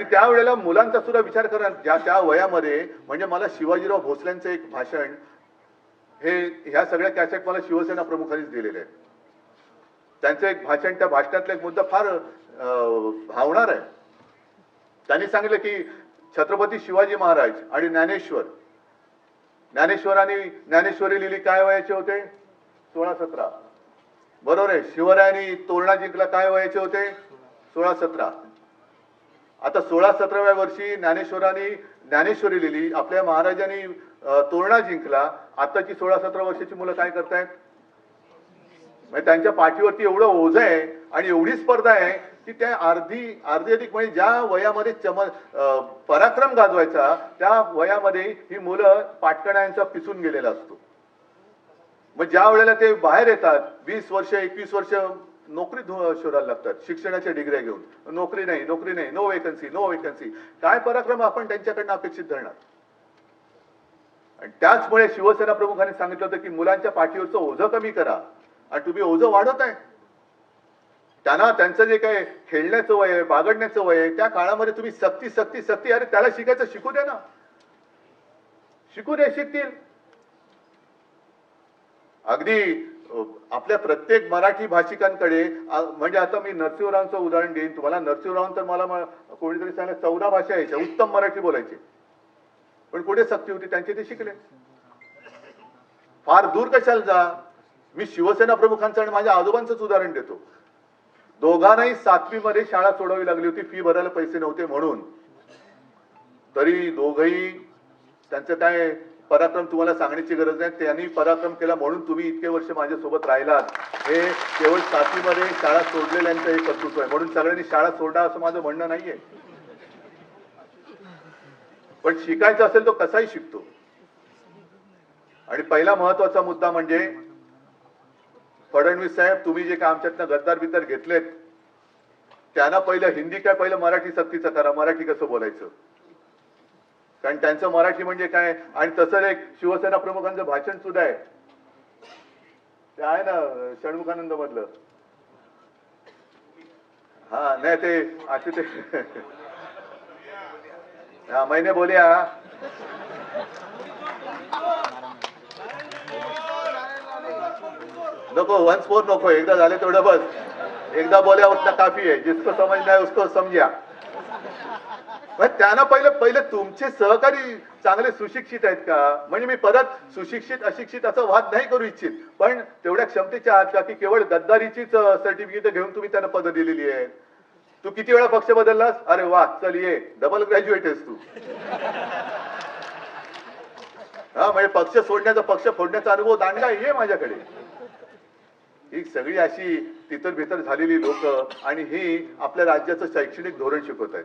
आणि त्यावेळेला मुलांचा सुद्धा विचार करा. ज्या त्या वयामध्ये म्हणजे मला शिवाजीराव भोसल्यांचं एक भाषण हे ह्या सगळ्या कॅसेट मला शिवसेना प्रमुखांनीच दिलेले आहेत. त्यांचं एक भाषण त्या भाषणातला एक मुद्दा फार भावणार आहे. त्यांनी सांगितलं की छत्रपती शिवाजी महाराज आणि ज्ञानेश्वर. ज्ञानेश्वरांनी ज्ञानेश्वरी लिहिली काय वयाचे होते? सोळा सतरा. बरोबर आहे. शिवरायांनी तोरणा जिंकला काय वयाचे होते? सोळा सतरा. आता सोळा सतराव्या वर्षी ज्ञानेश्वरांनी ज्ञानेश्वरी लिहिली आपल्या महाराजांनी तोरणा जिंकला. आताची सोळा सतरा वर्षाची मुलं काय करतायत? म्हणजे त्यांच्या पाठीवरती एवढं ओझ आहे आणि एवढी स्पर्धा आहे की त्या अर्धी अर्धी अधिक म्हणजे ज्या वयामध्ये चम पराक्रम गाजवायचा त्या वयामध्ये ही मुलं पाटकण्यांचा पिसून गेलेला असतो. मग ज्या वेळेला ते बाहेर येतात वीस वर्ष एकवीस वर्ष नोकरी शोधायला लागतात. शिक्षणाच्या डिग्र्या घेऊन. नोकरी नाही नोकरी नाही नो वेकन्सी नो वेकन्सी काय पराक्रम आपण त्यांच्याकडनं अपेक्षित धरणार? आणि त्याचमुळे शिवसेना प्रमुखांनी सांगितलं होतं की मुलांच्या पाठीवरचं ओझं कमी करा. आणि तुम्ही ओझं वाढवत आहे त्यांना त्यांचं जे काय खेळण्याचं वय आहे बागडण्याचं वय आहे त्या काळामध्ये तुम्ही सक्ती सक्ती सक्ती अरे त्याला शिकायचं शिकू दे ना. शिकू दे शिकतील. अगदी आपल्या प्रत्येक मराठी भाषिकांकडे म्हणजे आता मी नरसिंहरावांचं उदाहरण देईन. तुम्हाला नरसिंहराव तर मला कोणीतरी सांगितलं चौदा भाषा यायच्या उत्तम मराठी बोलायची. पण कुठे सक्ती होती? त्यांचे ते शिकले. फार दूर कशाला जा? मी शिवसेना प्रमुखांचं आणि माझ्या आजोबांचंच उदाहरण देतो. दोघांनाही सातवी मध्ये शाळा सोडावी लागली होती फी भरायला पैसे नव्हते म्हणून. तरी दोघही त्यांचं काय पराक्रम तुम्हाला सांगण्याची गरज नाही. त्यांनी पराक्रम केला म्हणून तुम्ही इतके वर्ष माझ्यासोबत राहिलात. हे केवळ सातवीमध्ये शाळा सोडलेल्यांचं हे कर्तृत्व आहे. म्हणून सगळ्यांनी शाळा सोडा असं माझं म्हणणं नाहीये. पण शिकायचं असेल तो कसाही शिकतो. आणि पहिला महत्त्वाचा मुद्दा म्हणजे फडणवीस साहेब तुम्ही जे काय आमच्यातनं गद्दार बिद्दार घेतलेत त्यांना पहिलं हिंदी काय पहिलं मराठी सक्तीचं करा. मराठी कसं बोलायचं? कारण त्यांचं मराठी म्हणजे काय? आणि तसं एक शिवसेना प्रमुखांचं भाषण सुद्धा आहे. ते आहे ना षण्मुखानंद मधलं. हा नाही ते असे ते हा महिने बोलिया. नको वन्स फोर नको एकदा झाले तेवढं बस. एकदा बोल्या उतना काफी आहे. जिसको समजना है उसको समजा. मग त्यांना पहिले पहिले तुमचे सहकारी चांगले सुशिक्षित आहेत का? म्हणजे मी परत सुशिक्षित अशिक्षित असं वाद नाही करू इच्छित. पण तेवढ्या क्षमतेच्या आहात का की केवळ गद्दारीचीच सर्टिफिकेट घेऊन तुम्ही त्यांना पद दिलेली आहेत. तू किती वेळा पक्ष बदललास? अरे वा चल ये. डबल ग्रॅज्युएट आहेस तू. हा म्हणजे पक्ष सोडण्याचा पक्ष फोडण्याचा अनुभव दांडगा ये माझ्याकडे. ही सगळी अशी तितर भीतर झालेली लोक आणि ही आपल्या राज्याचं शैक्षणिक धोरण शिकवत आहेत.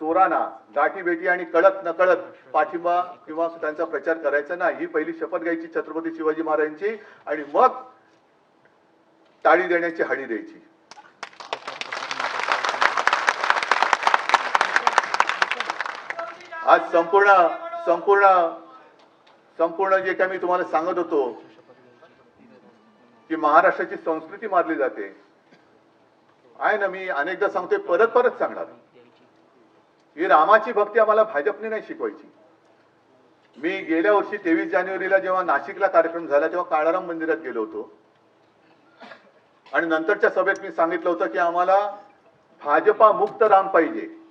चोरांना गाठी भेटी आणि कळत न कळत पाठिंबा किंवा त्यांचा प्रचार करायचा नाही. ही पहिली शपथ घ्यायची छत्रपती शिवाजी महाराजांची आणि मग टाळी देण्याची हाडी द्यायची. आज संपूर्ण संपूर्ण संपूर्ण जे काही मी तुम्हाला सांगत होतो की महाराष्ट्राची संस्कृती मारली जाते. आहे ना मी अनेकदा सांगतोय परत परत सांगणार. ही रामाची भक्ती आम्हाला भाजपने नाही शिकवायची. मी गेल्या वर्षी तेवीस जानेवारीला जेव्हा नाशिकला कार्यक्रम झाला तेव्हा काळाराम मंदिरात गेलो होतो. आणि नंतरच्या सभेत मी सांगितलं होतं की आम्हाला भाजपा मुक्त राम पाहिजे.